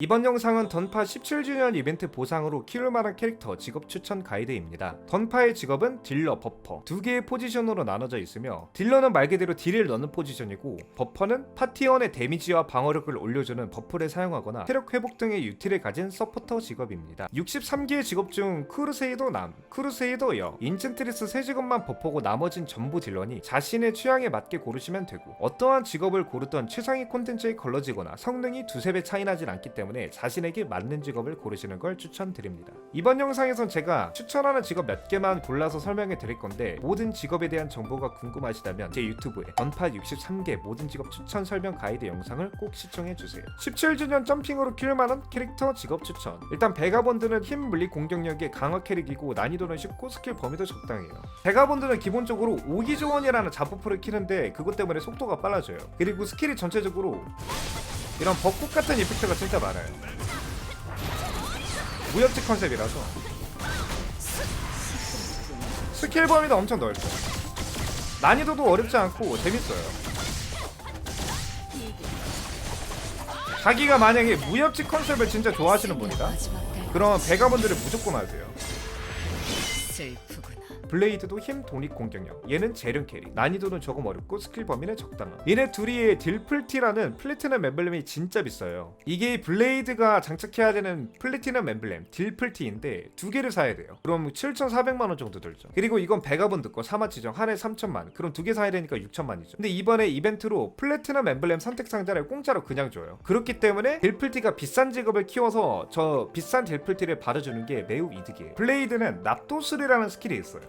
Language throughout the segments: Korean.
이번 영상은 던파 17주년 이벤트 보상으로 키울만한 캐릭터 직업 추천 가이드입니다. 던파의 직업은 딜러, 버퍼 두 개의 포지션으로 나눠져 있으며 딜러는 말 그대로 딜을 넣는 포지션이고 버퍼는 파티원의 데미지와 방어력을 올려주는 버프를 사용하거나 체력 회복 등의 유틸을 가진 서포터 직업입니다. 63개의 직업 중 크루세이더 남, 크루세이더 여, 인챈트리스 세 직업만 버퍼고 나머진 전부 딜러니 자신의 취향에 맞게 고르시면 되고 어떠한 직업을 고르던 최상위 콘텐츠에 걸러지거나 성능이 두세 배 차이 나진 않기 때문에 자신에게 맞는 직업을 고르시는 걸 추천드립니다. 이번 영상에선 제가 추천하는 직업 몇 개만 골라서 설명해 드릴 건데 모든 직업에 대한 정보가 궁금하시다면 제 유튜브에 던파 63개 모든 직업 추천 설명 가이드 영상을 꼭 시청해 주세요. 17주년 점핑으로 키울 만한 캐릭터 직업 추천. 일단 베가본드는 힘 물리 공격력의 강화 캐릭이고 난이도는 쉽고 스킬 범위도 적당해요. 베가본드는 기본적으로 오기조원이라는 잡부프를 키는데 그것 때문에 속도가 빨라져요. 그리고 스킬이 전체적으로 이런 벚꽃 같은 이펙트가 진짜 많아요. 무협지 컨셉이라서 스킬 범위도 엄청 넓고 난이도도 어렵지 않고 재밌어요. 자기가 만약에 무협지 컨셉을 진짜 좋아하시는 분이다? 그럼 베가본드를 무조건 하세요. 슬프구나. 블레이드도 힘 독립 공격력. 얘는 재련 캐릭 난이도는 조금 어렵고 스킬 범위는 적당함 얘네 둘이의 딜플티라는 플래티넘 엠블렘이 진짜 비싸요. 이게 블레이드가 장착해야 되는 플래티넘 엠블렘 딜플티인데 두 개를 사야 돼요. 그럼 7,400만원 정도 들죠. 그리고 이건 베가본드 거 사마치정 한 해 3천만. 그럼 두 개 사야 되니까 6천만이죠. 근데 이번에 이벤트로 플래티넘 엠블렘 선택 상자를 공짜로 그냥 줘요. 그렇기 때문에 딜플티가 비싼 직업을 키워서 저 비싼 딜플티를 받아주는 게 매우 이득이에요. 블레이드는 납도술이라는 스킬이 있어요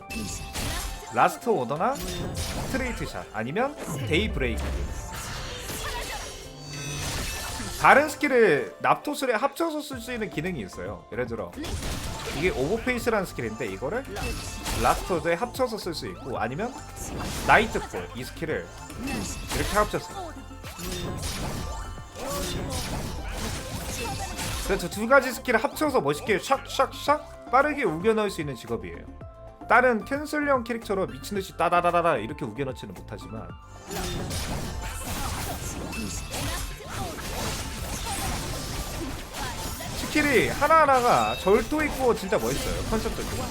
라스트 오더나 스트레이트 샷 아니면 데이 브레이크. 다른 스킬을 납토술에 합쳐서 쓸 수 있는 기능이 있어요. 예를 들어 이게 오버페이스라는 스킬인데 이거를 라스트 오더에 합쳐서 쓸 수 있고 아니면 나이트폴 이 스킬을 이렇게 합쳤어요. 그래서 두 가지 스킬을 합쳐서 멋있게 샥샥샥 빠르게 우겨 넣을 수 있는 직업이에요 다른 캔슬형 캐릭터로 미친듯이 따다다다다 이렇게 우겨 넣지는 못하지만. 스킬이 하나하나가 절도 있고 진짜 멋있어요 컨셉적으로.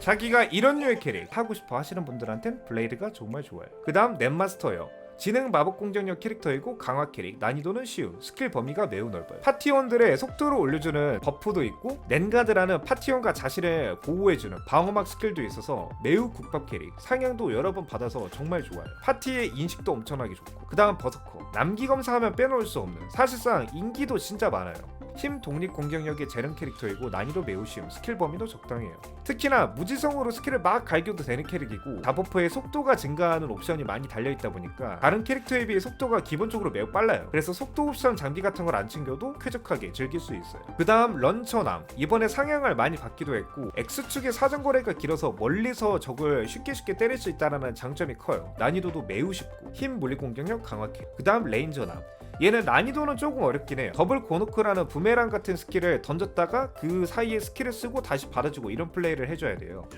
자기가 이런 류의 캐릭 하고 싶어 하시는 분들한텐 블레이드가 정말 좋아요. 그 다음 넷마스터요 지능 마법 공격력 캐릭터이고 강화 캐릭 난이도는 쉬운 스킬 범위가 매우 넓어요. 파티원들의 속도를 올려주는 버프도 있고 넨가드라는 파티원과 자신을 보호해주는 방어막 스킬도 있어서 매우 국밥 캐릭 상향도 여러 번 받아서 정말 좋아요. 파티의 인식도 엄청나게 좋고 그 다음 버서커 남기 검사하면 빼놓을 수 없는 사실상 인기도 진짜 많아요 힘 독립 공격력의 재능 캐릭터이고 난이도 매우 쉬움 스킬 범위도 적당해요. 특히나 무지성으로 스킬을 막 갈겨도 되는 캐릭이고 다버프에 속도가 증가하는 옵션이 많이 달려있다 보니까 다른 캐릭터에 비해 속도가 기본적으로 매우 빨라요. 그래서 속도 옵션 장비 같은 걸 안 챙겨도 쾌적하게 즐길 수 있어요. 그 다음 런처남 이번에 상향을 많이 받기도 했고 X축의 사정거리가 길어서 멀리서 적을 쉽게 쉽게 때릴 수 있다는 장점이 커요. 난이도도 매우 쉽고 힘 물리 공격력 강화 캐릭 그 다음 레인저남 얘는 난이도는 조금 어렵긴 해요. 더블 고노크라는 부메랑 같은 스킬을 던졌다가 그 사이에 스킬을 쓰고 다시 받아주고 이런 플레이를 해줘야 돼요.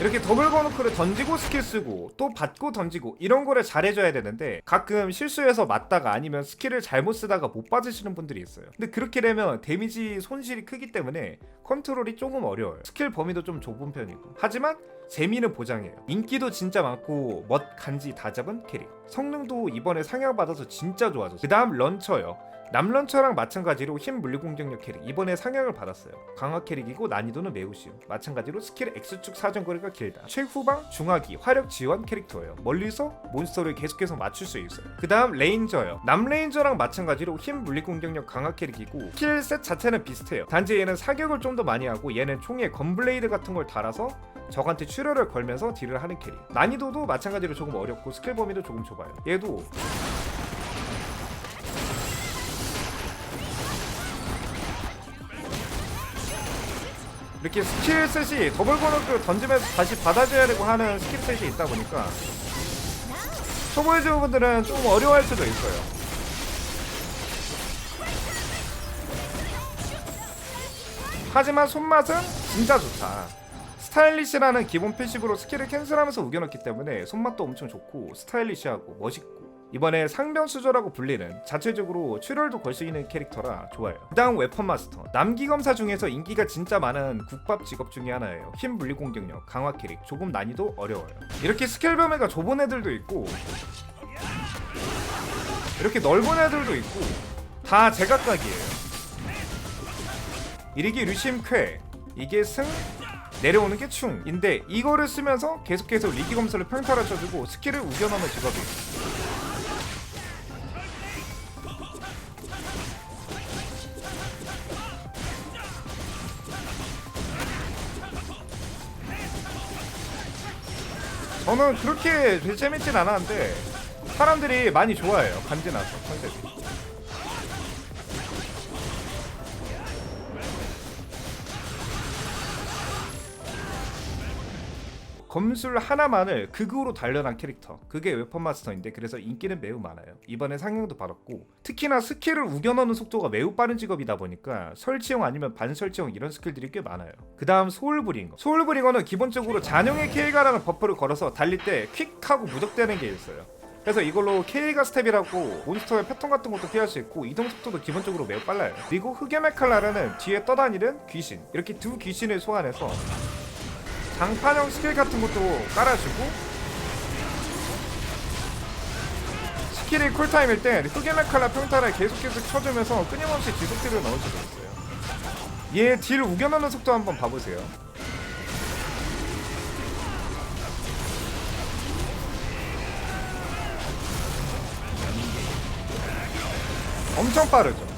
이렇게 더블 거노크를 던지고 스킬 쓰고 또 받고 던지고 이런 거를 잘해줘야 되는데 가끔 실수해서 맞다가 아니면 스킬을 잘못 쓰다가 못 받으시는 분들이 있어요 근데 그렇게 되면 데미지 손실이 크기 때문에 컨트롤이 조금 어려워요 스킬 범위도 좀 좁은 편이고 하지만 재미는 보장해요 인기도 진짜 많고 멋 간지 다 잡은 캐릭 성능도 이번에 상향받아서 진짜 좋아졌어요 그 다음 런처요 남런처랑 마찬가지로 힘 물리 공격력 캐릭 이번에 상향을 받았어요. 강화 캐릭이고 난이도는 매우 쉬움. 마찬가지로 스킬 X축 사정거리가 길다. 최후방 중화기 화력 지원 캐릭터예요. 멀리서 몬스터를 계속해서 맞출 수 있어요. 그 다음 레인저요. 남레인저랑 마찬가지로 힘 물리 공격력 강화 캐릭이고 스킬 셋 자체는 비슷해요. 단지 얘는 사격을 좀 더 많이 하고 얘는 총에 건블레이드 같은 걸 달아서 적한테 출혈을 걸면서 딜을 하는 캐릭. 난이도도 마찬가지로 조금 어렵고 스킬 범위도 조금 좁아요. 얘도 이렇게 스킬 셋이 더블 번호를 던지면서 다시 받아줘야 되고 하는 스킬 셋이 있다 보니까 초보해주는 분들은 조금 어려워할 수도 있어요. 하지만 손맛은 진짜 좋다. 스타일리시라는 기본 패시브로 스킬을 캔슬하면서 우겨넣기 때문에 손맛도 엄청 좋고 스타일리시하고 멋있고 이번에 상병수저라고 불리는 자체적으로 출혈도 걸 수 있는 캐릭터라 좋아요. 그 다음 웨펀 마스터 남기 검사 중에서 인기가 진짜 많은 국밥 직업 중에 하나예요. 힘 분리 공격력, 강화 캐릭, 조금 난이도 어려워요. 이렇게 스킬 범위가 좁은 애들도 있고 이렇게 넓은 애들도 있고 다 제각각이에요. 이르기 류심 쾌 이게 승 내려오는 게 충인데 이거를 쓰면서 계속해서 리기 검사를 평타를 쳐주고 스킬을 우겨넣는 직업이에요. 저는 그렇게 재밌진 않았는데 사람들이 많이 좋아해요 간지나서 검술 하나만을 극으로 단련한 캐릭터. 그게 웨펀 마스터인데 그래서 인기는 매우 많아요. 이번에 상영도 받았고 특히나 스킬을 우겨넣는 속도가 매우 빠른 직업이다 보니까 설치형 아니면 반설치형 이런 스킬들이 꽤 많아요. 그 다음 소울브링거. 소울브링거는 기본적으로 잔용의 K가라는 버프를 걸어서 달릴 때 퀵하고 무적되는 게 있어요. 그래서 이걸로 K가 스텝이라고 몬스터의 패턴 같은 것도 피할 수 있고 이동 속도도 기본적으로 매우 빨라요. 그리고 흑의 메칼라라는 뒤에 떠다니는 귀신. 이렇게 두 귀신을 소환해서 장판형 스킬 같은 것도 깔아주고 스킬이 쿨타임일 때 흑연라칼라 평타를 계속 계속 쳐주면서 끊임없이 지속딜을 넣어주고 있어요. 얘 딜 우겨넣는 속도 한번 봐보세요. 엄청 빠르죠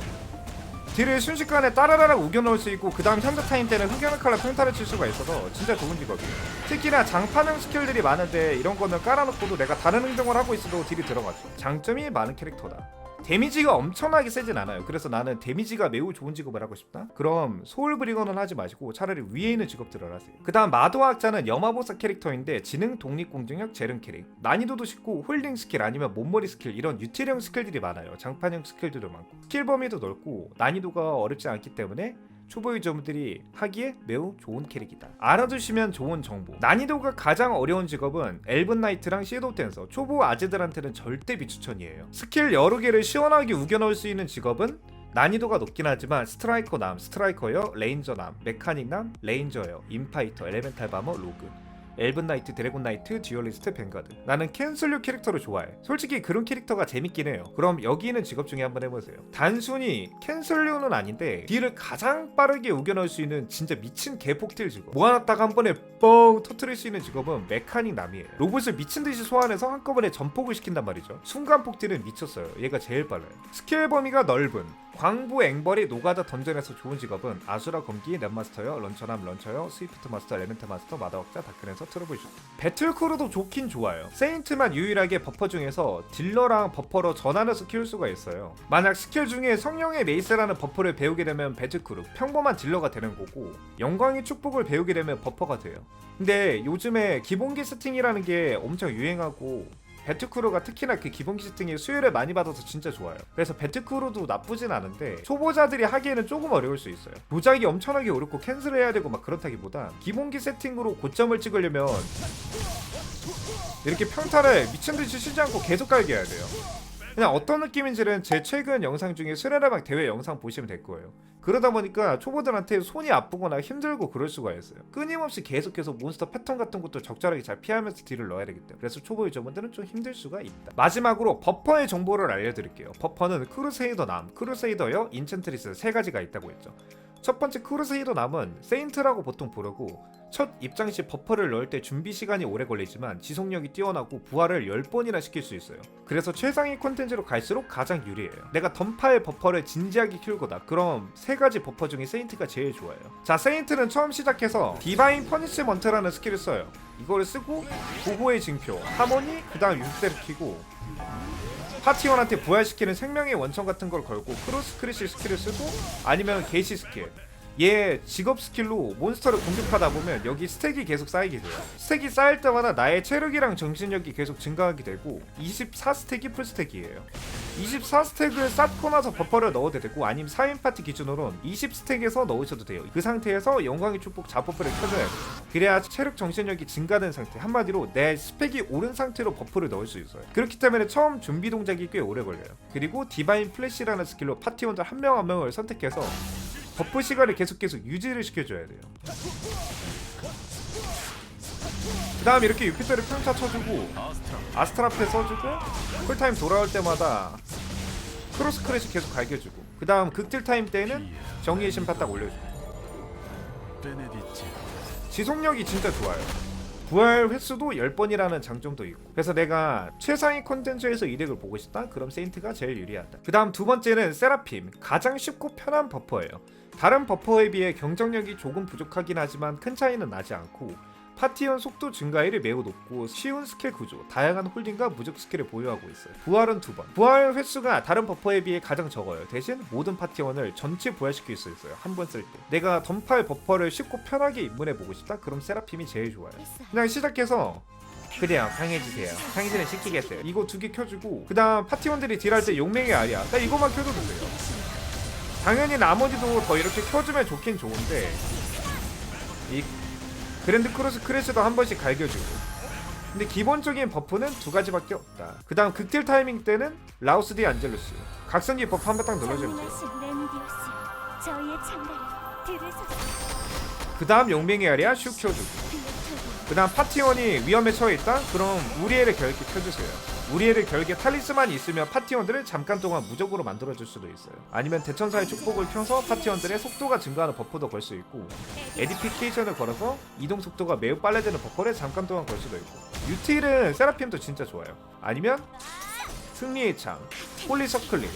딜을 순식간에 따라라락 우겨넣을 수 있고 그 다음 현자 타임 때는 흑연의 칼라 평타를 칠 수가 있어서 진짜 좋은 직업이에요. 특히나 장판형 스킬들이 많은데 이런 거는 깔아놓고도 내가 다른 행동을 하고 있어도 딜이 들어가죠. 장점이 많은 캐릭터다 데미지가 엄청나게 세진 않아요. 그래서 나는 데미지가 매우 좋은 직업을 하고 싶다? 그럼 소울 브리거는 하지 마시고 차라리 위에 있는 직업들을 하세요. 그 다음 마도학자는 염화보사 캐릭터인데 지능, 독립공정력, 재능 캐릭. 난이도도 쉽고 홀딩 스킬 아니면 몸머리 스킬 이런 유틸형 스킬들이 많아요. 장판형 스킬들도 많고. 스킬 범위도 넓고 난이도가 어렵지 않기 때문에 초보 유저분들이 하기에 매우 좋은 캐릭이다. 알아두시면 좋은 정보. 난이도가 가장 어려운 직업은 엘븐 나이트랑 시도 댄서. 초보 아재들한테는 절대 비추천이에요. 스킬 여러 개를 시원하게 우겨 넣을 수 있는 직업은 난이도가 높긴 하지만 스트라이커 남, 스트라이커여, 레인저 남, 메카닉 남, 레인저여, 인파이터, 엘레멘탈 바머, 로그. 엘븐 나이트, 드래곤 나이트, 듀얼리스트, 뱅가드. 나는 캔슬류 캐릭터를 좋아해. 솔직히 그런 캐릭터가 재밌긴 해요. 그럼 여기 있는 직업 중에 한번 해보세요. 단순히 캔슬류는 아닌데 딜을 가장 빠르게 우겨넣을 수 있는 진짜 미친 개폭딜 직업. 모아놨다가 한 번에 뻥 터트릴 수 있는 직업은 메카닉 남이에요. 로봇을 미친 듯이 소환해서 한꺼번에 전폭을 시킨단 말이죠. 순간 폭딜은 미쳤어요. 얘가 제일 빨라요. 스킬 범위가 넓은 광부 앵벌이 노가다 던전에서 좋은 직업은 아수라 검기, 넷마스터요, 런처남 런처요, 스위프트 마스터, 레멘트 마스터, 마다wak자, 다크에서 트러블 슈터. 배틀크루도 좋긴 좋아요. 세인트만 유일하게 버퍼 중에서 딜러랑 버퍼로 전환해서 키울 수가 있어요. 만약 스킬 중에 성령의 메이스라는 버퍼를 배우게 되면 배틀크루, 평범한 딜러가 되는 거고 영광의 축복을 배우게 되면 버퍼가 돼요. 근데 요즘에 기본기 세팅이라는 게 엄청 유행하고 배트크루가 특히나 그 기본 기스팅이 수요를 많이 받아서 진짜 좋아요. 그래서 배트크루도 나쁘진 않은데 초보자들이 하기에는 조금 어려울 수 있어요. 도작이 엄청나게 어렵고 캔슬해야 되고 막 그렇다기보다 기본기 세팅으로 고점을 찍으려면 이렇게 평타를 미친 듯이 쉬지 않고 계속 깔게 해야 돼요. 그냥 어떤 느낌인지는 제 최근 영상 중에 수레라방 대회 영상 보시면 될 거예요. 그러다 보니까 초보들한테 손이 아프거나 힘들고 그럴 수가 있어요. 끊임없이 계속해서 몬스터 패턴 같은 것도 적절하게 잘 피하면서 딜을 넣어야 되기 때문에 그래서 초보 유저분들은 좀 힘들 수가 있다. 마지막으로 버퍼의 정보를 알려드릴게요. 버퍼는 크루세이더 남, 크루세이더여, 인챈트리스 세 가지가 있다고 했죠. 첫 번째 크루세이더 남은 세인트라고 보통 부르고 첫 입장 시 버퍼를 넣을 때 준비 시간이 오래 걸리지만 지속력이 뛰어나고 부활을 10번이나 시킬 수 있어요. 그래서 최상위 콘텐츠로 갈수록 가장 유리해요. 내가 던파의 버퍼를 진지하게 키울 거다. 그럼 세 가지 버퍼 중에 세인트가 제일 좋아요. 자, 세인트는 처음 시작해서 디바인 퍼니시먼트라는 스킬을 써요. 이거를 쓰고 보호의 징표, 하모니, 그 다음 육세를 키고 파티원한테 부활시키는 생명의 원천 같은 걸 걸고 크로스 크리시 스킬을 쓰고 아니면 게시 스킬 얘 직업 스킬로 몬스터를 공격하다 보면 여기 스택이 계속 쌓이게 돼요. 스택이 쌓일 때마다 나의 체력이랑 정신력이 계속 증가하게 되고 24스택이 풀스택이에요. 24스택을 쌓고 나서 버퍼를 넣어도 되고 아니면 4인 파티 기준으로는 20스택에서 넣으셔도 돼요. 그 상태에서 영광의 축복 자버프를 켜줘야 돼요. 그래야 체력 정신력이 증가된 상태 한마디로 내 스펙이 오른 상태로 버프를 넣을 수 있어요. 그렇기 때문에 처음 준비 동작이 꽤 오래 걸려요. 그리고 디바인 플래시라는 스킬로 파티원들 한 명 한 명을 선택해서 버프 시간을 계속 계속 유지를 시켜줘야 돼요. 그 다음 이렇게 유피터를 평타 쳐주고 아스트라페 써주고 쿨타임 돌아올 때마다 크로스 크래시 계속 갈겨주고 그 다음 극딜 타임 때는 정의의 심판 딱 올려주고 지속력이 진짜 좋아요. 부활 횟수도 10번이라는 장점도 있고. 그래서 내가 최상위 콘텐츠에서 이득을 보고 싶다? 그럼 세인트가 제일 유리하다. 그 다음 두 번째는 세라핌. 가장 쉽고 편한 버퍼예요 다른 버퍼에 비해 경정력이 조금 부족하긴 하지만 큰 차이는 나지 않고 파티원 속도 증가율이 매우 높고 쉬운 스킬 구조, 다양한 홀딩과 무적 스킬을 보유하고 있어요. 부활은 두 번. 부활 횟수가 다른 버퍼에 비해 가장 적어요. 대신 모든 파티원을 전체 부활시킬 수 있어요. 한 번 쓸 때. 내가 던팔 버퍼를 쉽고 편하게 입문해 보고 싶다? 그럼 세라핌이 제일 좋아요. 그냥 시작해서 그래요 강해지세요 강해지는 시키겠어요 이거 두 개 켜주고 그 다음 파티원들이 딜할 때 용맹의 알이야 나 이거만 켜줘도 돼요 당연히 나머지도 더 이렇게 켜주면 좋긴 좋은데 이 그랜드 크로스 크래시도 한 번씩 갈겨주고. 근데 기본적인 버프는 두 가지밖에 없다. 그 다음 극딜 타이밍 때는 라우스 디 안젤루스. 각성기 버프 한 번 딱 눌러주면 그 다음 용맹의 알이야 슉 켜주고. 그 다음 파티원이 위험에 처해 있다? 그럼 우리엘의 결계 켜주세요. 우리엘의 결계 탈리스만이 있으면 파티원들을 잠깐 동안 무적으로 만들어줄 수도 있어요. 아니면 대천사의 축복을 켜서 파티원들의 속도가 증가하는 버프도 걸 수 있고 에디피케이션을 걸어서 이동 속도가 매우 빨라지는 버퍼를 잠깐 동안 걸 수도 있고 유틸은 세라핌도 진짜 좋아요. 아니면 승리의 창, 홀리 서클링,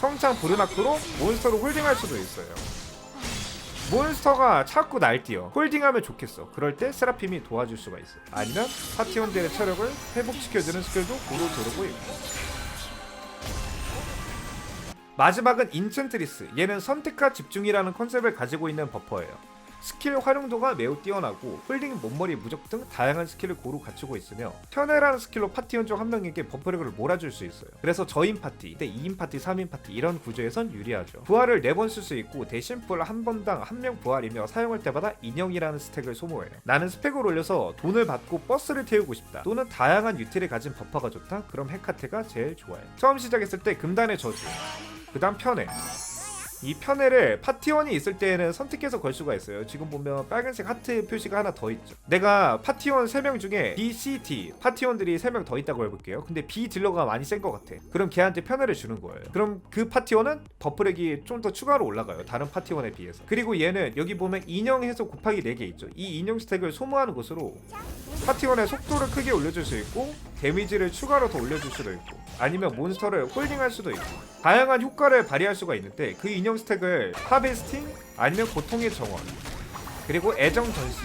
성창 브르나크로 몬스터로 홀딩할 수도 있어요. 몬스터가 자꾸 날뛰어 홀딩하면 좋겠어. 그럴 때 세라핌이 도와줄 수가 있어. 아니면 파티원들의 체력을 회복시켜주는 스킬도 고루 조르고 있고. 마지막은 인챈트리스. 얘는 선택과 집중이라는 컨셉을 가지고 있는 버퍼예요 스킬 활용도가 매우 뛰어나고 홀딩, 몸머리, 무적 등 다양한 스킬을 고루 갖추고 있으며 편애라는 스킬로 파티원 중 한 명에게 버퍼력을 몰아줄 수 있어요. 그래서 저인 파티, 때 2인 파티, 3인 파티 이런 구조에선 유리하죠. 부활을 4번 쓸 수 있고 대신 부활 한 번당 한 명 부활이며 사용할 때마다 인형이라는 스택을 소모해요. 나는 스펙을 올려서 돈을 받고 버스를 태우고 싶다. 또는 다양한 유틸을 가진 버퍼가 좋다. 그럼 헤카테가 제일 좋아요. 처음 시작했을 때 금단의 저주, 그 다음 편애, 이 편애를 파티원이 있을 때에는 선택해서 걸 수가 있어요. 지금 보면 빨간색 하트 표시가 하나 더 있죠. 내가 파티원 3명 중에 B, C, D 파티원들이 3명 더 있다고 해볼게요. 근데 B 딜러가 많이 센 것 같아. 그럼 걔한테 편애를 주는 거예요. 그럼 그 파티원은 버프력이 좀 더 추가로 올라가요. 다른 파티원에 비해서. 그리고 얘는 여기 보면 인형 해서 곱하기 4개 있죠. 이 인형 스택을 소모하는 것으로 파티원의 속도를 크게 올려줄 수 있고 데미지를 추가로 더 올려줄 수도 있고 아니면 몬스터를 홀딩할 수도 있고 다양한 효과를 발휘할 수가 있는데 그 인형 스택을 하베스팅 아니면 고통의 정원 그리고 애정 전시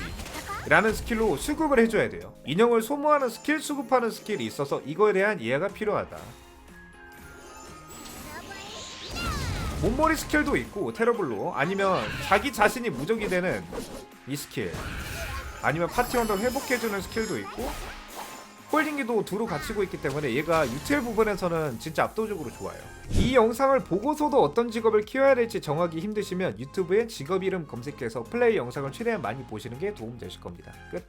라는 스킬로 수급을 해줘야 돼요. 인형을 소모하는 스킬 수급하는 스킬이 있어서 이거에 대한 이해가 필요하다. 몸머리 스킬도 있고 테러블로. 아니면 자기 자신이 무적이 되는 이 스킬. 아니면 파티원들 회복해주는 스킬도 있고 홀딩기도 두루 갖추고 있기 때문에 얘가 유틸 부분에서는 진짜 압도적으로 좋아요. 이 영상을 보고서도 어떤 직업을 키워야 될지 정하기 힘드시면 유튜브에 직업 이름 검색해서 플레이 영상을 최대한 많이 보시는 게 도움 되실 겁니다. 끝.